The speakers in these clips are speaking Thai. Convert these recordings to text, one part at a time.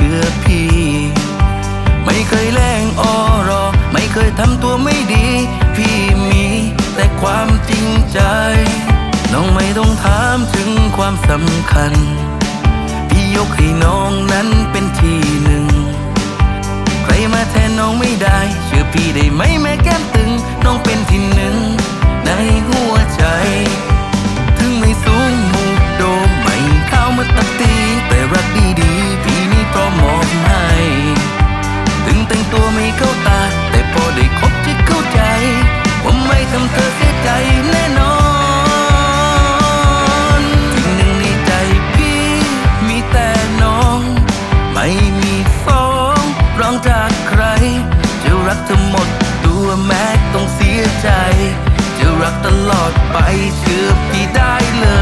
ชื่อพี่ ไม่เคยแรงออรอ ไม่เคยทำตัวไม่ดี พี่มีแต่ความจริงใจ น้องไม่ต้องถามถึงความสำคัญ พี่ยกให้น้องนั้นเป็นที่หนึ่ง ใครมาแทนน้องไม่ได้ เชื่อพี่ได้ไหมแม่แก้มเต หมดตัวแม้ต้องเสียใจ จะรักตลอดไปเชื่อพี่ได้เลย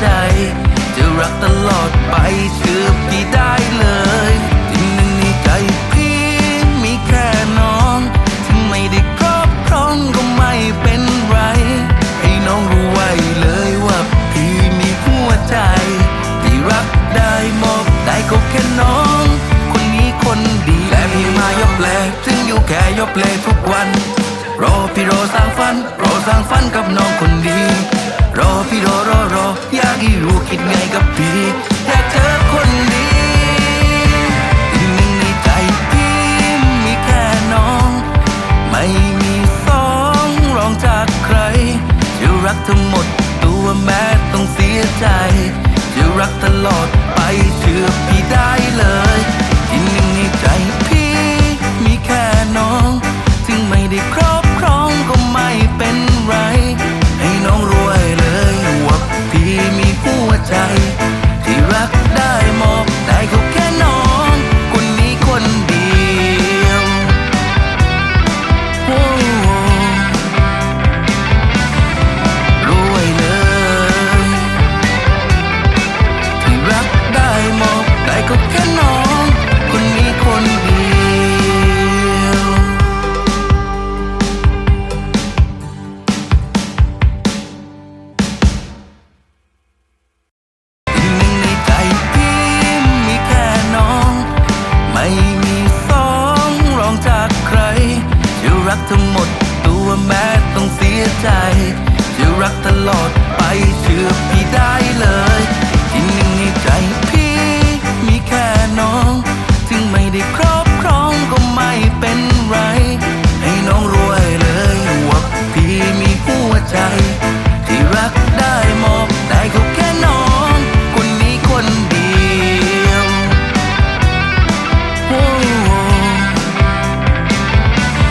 ใจ จะรักตลอดไปเชื่อพี่ได้เลยที่หนึ่งในใจพี่มีแค่น้องถึงไม่ได้ครอบครองก็ไม่เป็นไร ให้น้องรู้ไว้เลยว่าพี่มีหัวใจ ที่รักได้มอบได้ก็แค่น้อง คนนี้คนดีและพี่มายบแลถึงอยู่แค่ยบแลทุกวันรอพี่รอสร้างฝันรอสร้างฝันกับน้องคนดี รอพี่รอรอรออยากให้รู้คิดไงกับพี่อยากเจอคนดีในใจพี่มีแค่น้อง ไม่มีสองรองจากใคร จะรักทั้งหมดตัวแม้ต้องเสียใจ จะรักตลอดไปเธอพี่ได้ 在。き出い